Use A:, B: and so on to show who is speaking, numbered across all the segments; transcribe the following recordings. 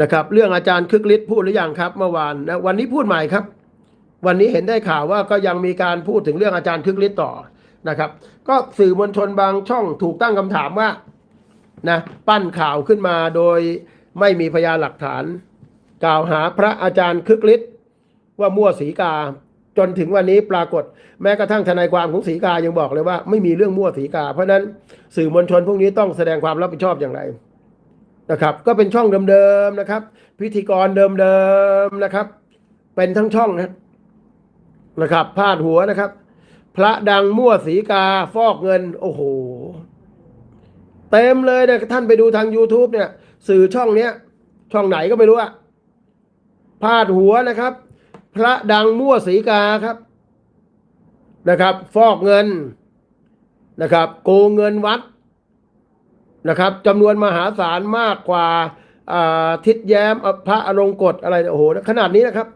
A: นะครับ เรื่องอาจารย์คึกฤทธิ์พูดหรือยังครับ เมื่อวานนะวันนี้พูดใหม่ครับ วันนี้เห็นได้ข่าวว่าก็ยังมีการพูดถึงเรื่องอาจารย์คึกฤทธิ์ต่อนะครับ ก็สื่อมวลชนบางช่องถูกตั้งคำถามว่านะปั้นข่าวขึ้นมาโดยไม่มีพยานหลักฐาน กล่าวหาพระอาจารย์คึกฤทธิ์ว่ามั่วสีกาจนถึงวันนี้ปรากฏแม้กระทั่งทนายความของสีกายังบอกเลยว่า ไม่มีเรื่องมั่วสีกา เพราะฉะนั้นสื่อมวลชนพวกนี้ต้องแสดงความรับผิดชอบอย่างไร นะครับก็เป็นช่องเดิมๆนะครับ พิธีกรเดิมๆนะครับ เป็นทั้งช่องนะนะครับพาดหัวนะครับ พระดังมั่วสีกาฟอกเงิน โอ้โห เต็มเลยนี่ยท่านไปดูทาง YouTube เนี่ย สื่อช่องเนี้ย ช่องไหนก็ไม่รู้อะพาดหัวนะครับ พระดังมั่วสีกาครับนะครับ ฟอกเงินนะครับ โกงเงินวัด นะครับจำนวนมหาศาลมากกว่าทิศแย้มพระอรงกฎอะไรโอ้โหขนาดนี้นะครับ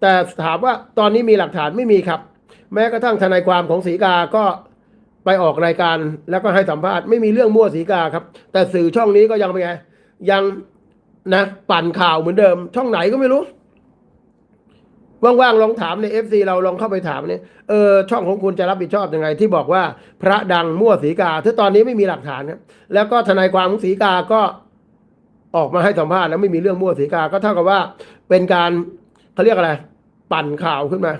A: แต่ถามว่าตอนนี้มีหลักฐานไม่มีครับ แม้กระทั่งทนายความของสีกาก็ไปออกรายการแล้วก็ให้สัมภาษณ์ไม่มีเรื่องมั่วสีกาครับ แต่สื่อช่องนี้ก็ยังเป็นไงยังนะปั่นข่าวเหมือนเดิม ช่องไหนก็ไม่รู้ ว่างๆลองถามในเอฟซีเราลองเข้าไปถามเนี่ยเออช่องของคุณจะรับผิดชอบยังไง ที่บอกว่าพระดังมั่วสีกาถ้าตอนนี้ไม่มีหลักฐานครับแล้วก็ทนายความของสีกาก็ออกมาให้สัมภาษณ์แล้วไม่มีเรื่องมั่วสีกาก็เท่ากับว่าเป็นการเขาเรียกอะไร ปั่นข่าวขึ้นมา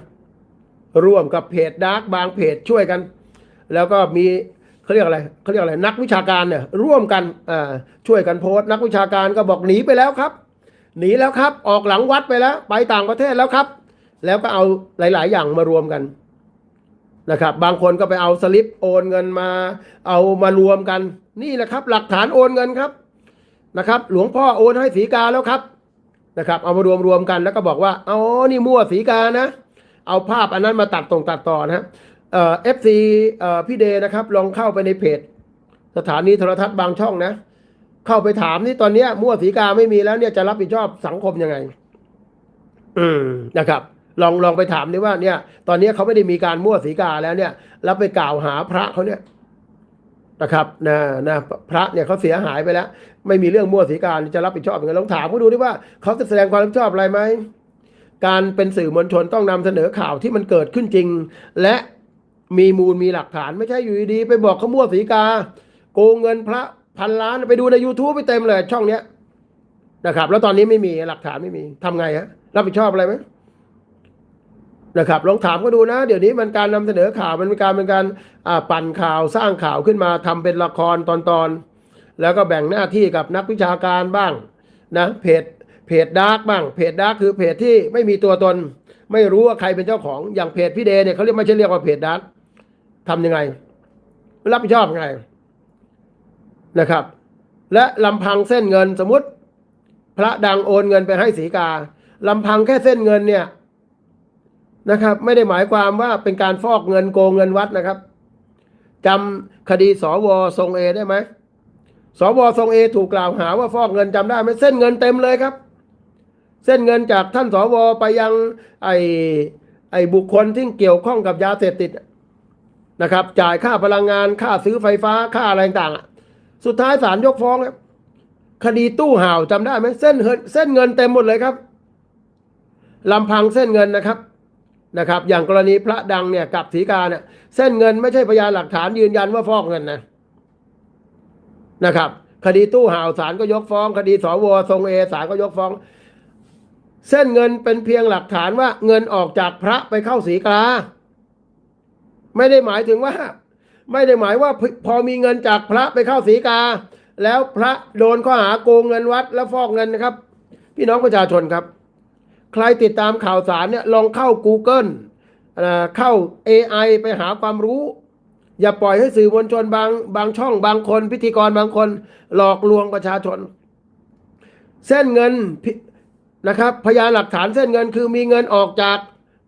A: ร่วมกับเพจดาร์กบางเพจช่วยกัน แล้วก็มีเขาเรียกอะไรเขาเรียกอะไร นักวิชาการเนี่ย ร่วมกันอ่าช่วยกันโพสต์ นักวิชาการก็บอกหนีไปแล้วครับ หนีแล้วครับ ออกหลังวัดไปแล้ว ไปต่างประเทศแล้วครับ แล้วก็เอาหลาย ๆ อย่างมารวมกันนะครับ บางคนก็ไปเอาสลิปโอนเงินมา เอามารวมกัน นี่แหละครับ หลักฐานโอนเงินครับนะครับ หลวงพ่อโอนให้สีกาแล้วครับนะครับ เอามารวมรวมกันแล้วก็บอกว่าอ๋อนี่มั่วสีกานะ เอาภาพอันนั้นมาตัดตรงตัดต่อนะเอ่อฟซีเอ่อพี่เดนะครับ ลองเข้าไปในเพจ สถานีโทรทัศน์บางช่องนะ เข้าไปถามนี่ตอนนี้มั่วสีกาไม่มีแล้วเนี่ยจะรับผิดชอบสังคมยังไง อืมนะครับ ลองลองไปถามดิว่าเนี่ย ตอนนี้เขาไม่ได้มีการมั่วสีกาแล้วเนี่ย แล้วไปกล่าวหาพระเขาเนี่ยนะครับนะนะพระเนี่ยเขาเสียหายไปแล้ว ไม่มีเรื่องมั่วสีกาจะรับผิดชอบยังไงลองถามเขาดูดิว่าเขาจะแสดงความรับผิดชอบอะไรไหมการเป็นสื่อมวลชนต้องนำเสนอข่าวที่มันเกิดขึ้นจริง และมีมูลมีหลักฐานไม่ใช่อยู่ดีๆไปบอกเขามั่วสีกา โกงเงินพระพันล้านไปดูใน YouTube ไปเต็มเลยช่องเนี้ยนะครับ แล้วตอนนี้ไม่มีหลักฐานไม่มีทำไงฮะรับผิดชอบอะไรไหม นะครับลองถามก็ดูนะ เดี๋ยวนี้มันการนำเสนอข่าวมันเป็นการเป็นการปั่นข่าวสร้างข่าวขึ้นมาทำเป็นละครตอนๆแล้วก็แบ่งหน้าที่กับนักวิชาการบ้างนะเพจเพจดาร์กบ้างเพจดาร์กคือเพจที่ไม่มีตัวตน ไม่รู้ว่าใครเป็นเจ้าของอย่างเพจพี่เดเนี่ยเขาเรียกไม่ใช่เรียกว่าเพจดาร์กทำยังไง รับผิดชอบยังไงนะครับ และลำพังเส้นเงินสมมติ พระดังโอนเงินไปให้สีกาลำพังแค่เส้นเงินเนี่ย นะครับ ไม่ได้หมายความว่าเป็นการฟอกเงินโกงเงินวัดนะครับจำคดีสวทรงเอได้ไหมสวทรงเอถูกกล่าวหาว่าฟอกเงินจำได้ไหมเส้นเงินเต็มเลยครับ เส้นเงินจากท่านสวไปยังไอไอบุคคลที่เกี่ยวข้องกับยาเสพติดนะครับ จ่ายค่าพลังงานค่าซื้อไฟฟ้าค่าอะไรต่างๆสุดท้ายศาลยกฟ้องครับคดีตู้ห่าวจำได้ไหมเส้นเงินเส้นเงินเต็มหมดเลยครับลำพังเส้นเงินนะครับ นะครับ อย่างกรณีพระดังเนี่ยกับสีกาเนี่ยเส้นเงินไม่ใช่พยานหลักฐานยืนยันว่าฟอกเงินนะนะครับ คดีตู้ห่าวศาลก็ยกฟ้อง คดีสวทรงเอศาลก็ยกฟ้อง เส้นเงินเป็นเพียงหลักฐานว่าเงินออกจากพระไปเข้าสีกา ไม่ได้หมายถึงว่า ไม่ได้หมายว่าพอมีเงินจากพระไปเข้าสีกา แล้วพระโดนข้อหาโกงเงินวัดและฟอกเงินนะครับ พี่น้องประชาชนครับ ใครติดตามข่าวสารเนี่ยลองเข้า Google เข้า AI ไปหาความรู้ อย่าปล่อยให้สื่อมวลชนบางบางช่องบางคน พิธีกรบางคน หลอกลวงประชาชน เส้นเงินนะครับ พยานหลักฐานเส้นเงินคือมีเงินออกจาก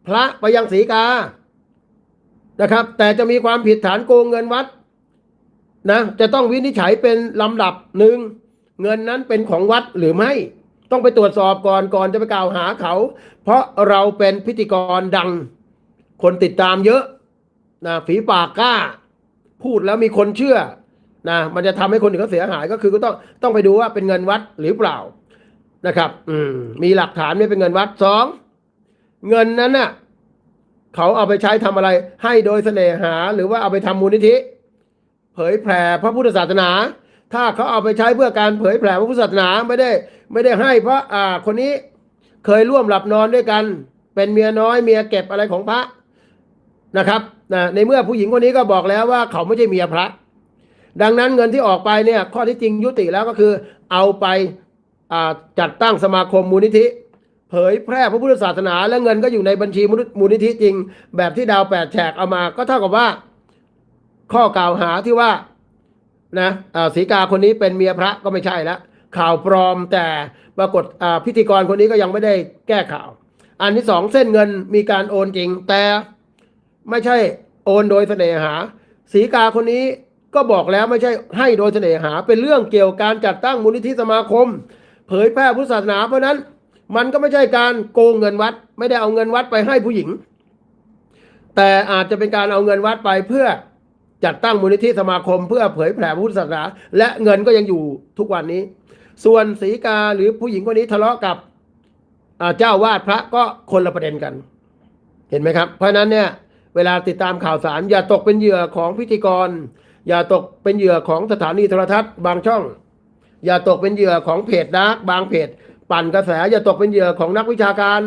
A: พระไปยังสีกานะครับ แต่จะมีความผิดฐานโกงเงินวัดนะจะต้องวินิจฉัยเป็นลำดับหนึ่งเงินนั้นเป็นของวัดหรือไม่ ต้องไปตรวจสอบก่อนก่อนจะไปกล่าวหาเขา เพราะเราเป็นพิธีกรดัง คนติดตามเยอะนะฝีปากกล้า พูดแล้วมีคนเชื่อนะมันจะทำให้คนอื่นเขาเสียหายก็คือก็ต้องต้องไปดูว่าเป็นเงินวัดหรือเปล่านะครับ อืมมีหลักฐานไม่เป็นเงินวัดสองเงินนั้นน่ะเขาเอาไปใช้ทำอะไร ให้โดยเสน่หา หรือว่าเอาไปทำมูลนิธิ เผยแผ่พระพุทธศาสนา ถ้าเขาเอาไปใช้เพื่อการเผยแผ่พระพุทธศาสนาไม่ได้ไม่ได้ให้เพราะอ่าคนนี้เคยร่วมหลับนอนด้วยกัน เป็นเมียน้อยเมียเก็บอะไรของพระนะครับนะในเมื่อผู้หญิงคนนี้ก็บอกแล้วว่าเขาไม่ใช่เมียพระ ดังนั้นเงินที่ออกไปเนี่ยข้อที่จริงยุติแล้วก็คือ เอาไปอ่าจัดตั้งสมาคมมูลนิธิ เผยแพร่พระพุทธศาสนา และเงินก็อยู่ในบัญชีมูลนิธิจริง แบบที่ดาวแปดแฉกเอามา ก็เท่ากับว่า ข้อกล่าวหาที่ว่า นะอ่าศรีกาคนนี้เป็นเมียพระก็ไม่ใช่แล้วข่าวปลอมแต่ปรากฏพิธีกรคนนี้ก็ยังไม่ได้แก้ข่าว อันที่สองเส้นเงินมีการโอนจริง แต่ไม่ใช่โอนโดยเสน่หาศรีกาคนนี้ก็บอกแล้วไม่ใช่ให้โดยเสน่หา เป็นเรื่องเกี่ยวกับการจัดตั้งมูลนิธิสมาคม เผยแพร่พุทธศาสนาเพราะนั้นมันก็ไม่ใช่การโกงเงินวัด ไม่ได้เอาเงินวัดไปให้ผู้หญิง แต่อาจจะเป็นการเอาเงินวัดไปเพื่อ จัดตั้งมูลนิธิสมาคมเพื่อเผยแผ่พุทธศาสนา และเงินก็ยังอยู่ทุกวันนี้ ส่วนศรีกาหรือผู้หญิงคนนี้ทะเลาะกับเจ้าวาดพระก็คนละประเด็นกัน เห็นไหมครับ เพราะฉะนั้นเนี่ยเวลาติดตามข่าวสาร อย่าตกเป็นเหยื่อของพิธีกร อย่าตกเป็นเหยื่อของสถานีโทรทัศน์บางช่อง อย่าตกเป็นเหยื่อของเพจดาร์กบางเพจ ปั่นกระแส อย่าตกเป็นเหยื่อของนักวิชาการ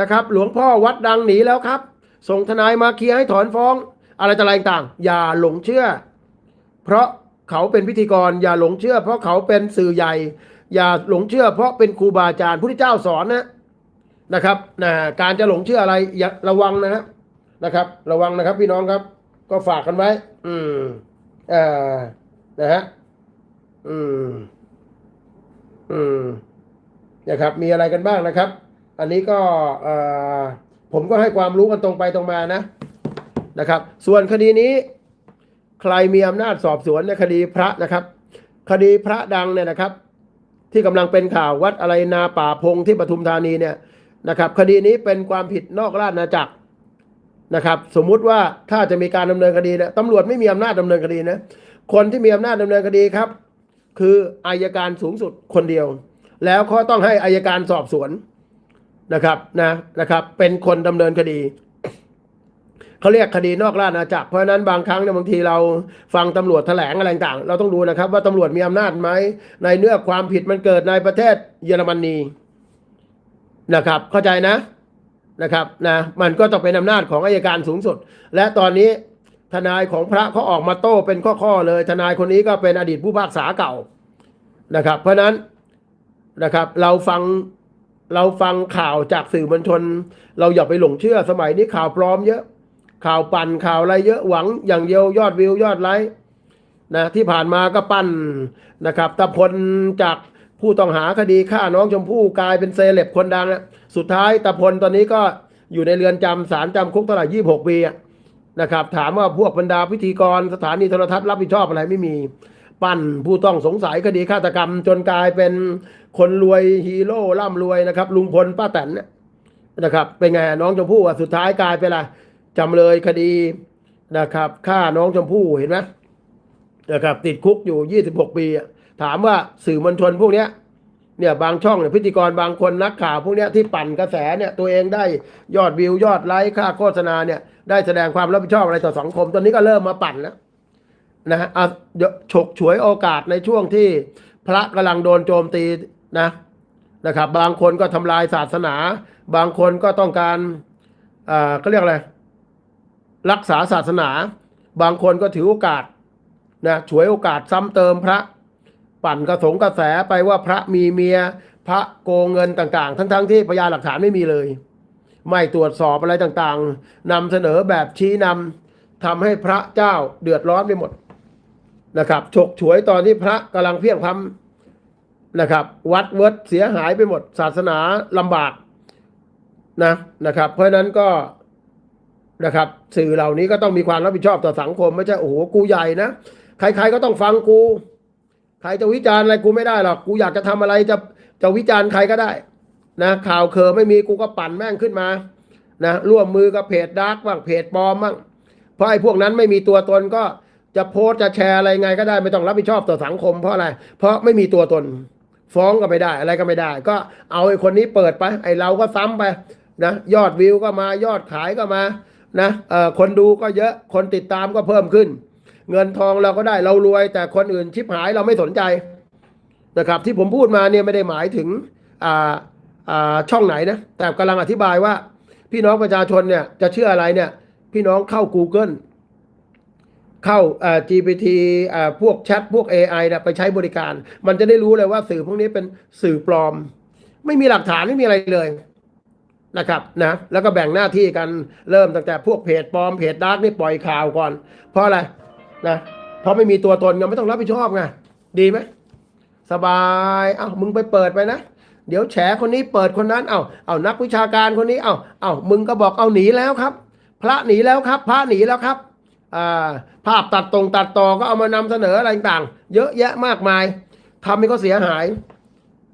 A: นะครับ หลวงพ่อวัดดังหนีแล้วครับ ส่งทนายมาเคลียร์ให้ถอนฟ้อง อะไรต่ออะไรต่าง อย่าหลงเชื่อ เพราะเขาเป็นพิธีกร อย่าหลงเชื่อ เพราะเขาเป็นสื่อใหญ่ อย่าหลงเชื่อ เพราะเป็นครูบาอาจารย์พระพุทธเจ้าสอนนะนะครับนะการจะหลงเชื่ออะไรอย่าระวังนะครับนะครับ ระวังนะครับ พี่น้องครับ ก็ฝากกันไว้ อืมอ่านะฮะอืม อืมนะครับ มีอะไรกันบ้างนะครับ อันนี้ก็เอ่อผมก็ให้ความรู้กันตรงไปตรงมานะ นะครับ ส่วนคดีนี้ ใครมีอำนาจสอบสวนในคดีพระนะครับ คดีพระดังเนี่ยนะครับ ที่กำลังเป็นข่าววัดอะไรนาป่าพงที่ปทุมธานีเนี่ยนะครับ คดีนี้เป็นความผิดนอกราชอาณาจักรนะครับ สมมุติว่าถ้าจะมีการดำเนินคดีเนี่ยตำรวจไม่มีอำนาจดำเนินคดีนะคนที่มีอำนาจดำเนินคดีครับ คืออายการสูงสุดคนเดียว แล้วเขาต้องให้อายการสอบสวนนะครับนะนะครับ เป็นคนดำเนินคดี เขาเรียกคดีนอกราชอาณาจักรเพราะฉะนั้นบางครั้งเนี่ยบางทีเราฟังตำรวจแถลงอะไรต่างเราต้องดูนะครับ ว่าตำรวจมีอำนาจไหมในเนื้อความผิดมันเกิดในประเทศเยอรมนีนะครับ เข้าใจนะนะครับนะมันก็ต้องเป็นอำนาจของอายการสูงสุด และตอนนี้ทนายของพระเขาออกมาโต้เป็นข้อๆเลย ทนายคนนี้ก็เป็นอดีตผู้พากษาเก่านะครับ เพราะนั้นนะครับเราฟังเราฟังข่าวจากสื่อมวลชน เราอย่าไปหลงเชื่อสมัยนี้ข่าวปลอมเยอะ ข่าวปั่นข่าวอะไรเยอะหวังอย่างเดียวยอดวิวยอดไลค์นะที่ผ่านมาก็ปั้นนะครับตะพลจากผู้ต้องหาคดีฆ่าน้องชมพู่กลายเป็นเซเลบคนดังนะสุดท้ายตะพลตอนนี้ก็อยู่ในเรือนจำศาลจำคุกเท่าไหร่ยี่หกปีนะครับ ถามว่าพวกบรรดาพิธีกรสถานีโทรทัศน์รับผิดชอบอะไรไม่มี ปั้นผู้ต้องสงสัยคดีฆาตกรรม จนกลายเป็นคนรวยฮีโร่ร่ำรวยนะครับ ลุงพลป้าแตนนะครับ เป็นไงน้องชมพู่อะสุดท้ายกลายเป็นอะไร จำเลยคดีนะครับฆ่าน้องชมพู่เห็นไหมนะครับติดคุกอยู่ 26 ปี ถามว่าสื่อมวลชนพวกเนี้ยเนี่ยบางช่องเนี่ยพิธีกรบางคนนักข่าวพวกเนี้ยที่ปั่นกระแสเนี่ยตัวเองได้ยอดวิวยอดไลค์ค่าโฆษณาเนี่ยได้แสดงความรับผิดชอบอะไรต่อสังคม ตอนนี้ก็เริ่มมาปั่นแล้วนะฮะเดี๋ยวฉกฉวยโอกาสในช่วงที่พระกำลังโดนโจมตีนะนะครับ บางคนก็ทำลายศาสนา บางคนก็ต้องการอ่าเขาเรียกอะไร รักษาศาสนา บางคนก็ถือโอกาสนะฉวยโอกาสซ้ำเติมพระ ปั่นกระสงกระแสไปว่าพระมีเมีย พระโกงเงินต่างๆ ทั้งๆที่พยานหลักฐานไม่มีเลย ไม่ตรวจสอบอะไรต่างๆนำเสนอแบบชี้นำทำให้พระเจ้าเดือดร้อนไปหมดนะครับฉกฉวยตอนที่พระกำลังเพียงพำนะครับ วัดเวิร์ดเสียหายไปหมดศาสนาลำบากนะนะครับ เพราะฉะนั้นก็ นะครับ สื่อเหล่านี้ก็ต้องมีความรับผิดชอบต่อสังคม ไม่ใช่โอ้โหกูใหญ่นะใครๆก็ต้องฟังกู ใครจะวิจารณ์อะไรกูไม่ได้หรอกกูอยากจะทำอะไรจะจะวิจารณ์ใครก็ได้นะข่าวเคอไม่มีกูก็ปั่นแม่งขึ้นมานะร่วมมือกับเพจดาร์กบ้างเพจปลอมบ้างเพราะไอ้พวกนั้นไม่มีตัวตนก็จะโพสจะแชร์อะไรไงก็ได้ไม่ต้องรับผิดชอบต่อสังคมเพราะอะไร เพราะไม่มีตัวตน ฟ้องก็ไม่ได้อะไรก็ไม่ได้ ก็เอาไอ้คนนี้เปิดไป ไอ้เราก็ซ้ำไปนะยอดวิวก็มายอดขายก็มา นะคนดูก็เยอะคนติดตามก็เพิ่มขึ้น เงินทองเราก็ได้เรารวย แต่คนอื่นชิบหายเราไม่สนใจนะครับ ที่ผมพูดมาเนี่ยไม่ได้หมายถึงอ่าอ่าช่องไหนนะแต่กำลังอธิบายว่า พี่น้องประชาชนเนี่ยจะเชื่ออะไรเนี่ย พี่น้องเข้า Google เข้าอ่อ GPT อ่าพวกแชทพวก AI นี่ยไปใช้บริการ มันจะได้รู้เลยว่าสื่อพวกนี้เป็นสื่อปลอม ไม่มีหลักฐานไม่มีอะไรเลย นะครับนะแล้วก็แบ่งหน้าที่กันเริ่มตั้งแต่พวกเพจปลอมเพจดาร์กนี่ปล่อยข่าวก่อน เพราะอะไรนะเพราะไม่มีตัวตนไงไม่ต้องรับผิดชอบไงดีไหมสบายเอ้ามึงไปเปิดไปนะ เดี๋ยวแฉคนนี้เปิดคนนั้นเอาเอานักวิชาการคนนี้เอาเอามึงก็บอกเอาหนีแล้วครับ พระหนีแล้วครับ พระหนีแล้วครับอ่าภาพตัดตรงตัดต่อก็เอามานำเสนออะไรต่างๆ เยอะแยะมากมายทำให้เขาเสียหาย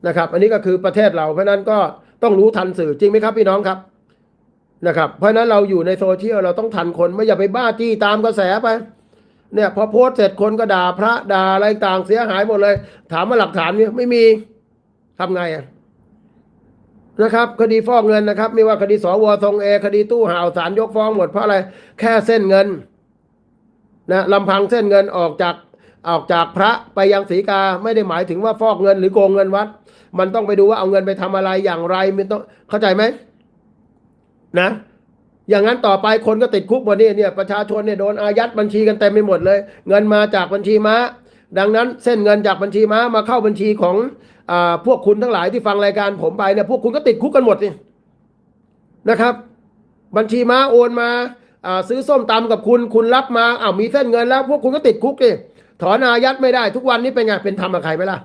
A: นะครับ อันนี้ก็คือประเทศเราเพราะนั้นก็ ต้องรู้ทันสื่อจริงไหมครับพี่น้องครับนะครับ เพราะนั้นเราอยู่ในโซเชียลเราต้องทันคนไม่อย่าไปบ้าจี้ตามกระแสไป เนี่ยพอโพสเสร็จคนก็ด่าพระด่าอะไรต่างเสียหายหมดเลย ถามว่าหลักฐานเนี่ยไม่มีทำไงอะนะครับคดีฟอกเงินนะครับ ไม่ว่าคดีสวทรงเอคดีตู้ห่าวสารยกฟ้องหมดเพราะอะไร แค่เส้นเงินนะลำพังเส้นเงินออกจาก ออกจากพระไปยังศรีกาไม่ได้หมายถึงว่าฟอกเงินหรือโกงเงินวัด มันต้องไปดูว่าเอาเงินไปทำอะไรอย่างไรมันต้องเข้าใจไหมนะ อย่างนั้นต่อไปคนก็ติดคุกหมดนี่เนี่ยประชาชนเนี่ยโดนอายัดบัญชีกันเต็มไปหมดเลย เงินมาจากบัญชีม้า ดังนั้นเส้นเงินจากบัญชีม้ามาเข้าบัญชีของอพวกคุณทั้งหลายที่ฟังรายการผมไปเนี่ยพวกคุณก็ติดคุกกันหมดนี่นะครับ บัญชีม้าโอนมาซื้อส้มตำกับคุณคุณรับมาอ้าวมีเส้นเงินแล้ว พวกคุณก็ติดคุกดิ ถอนอายัดไม่ได้ ทุกวันนี้เป็นไงเป็นธรรมกับใครไหมล่ะ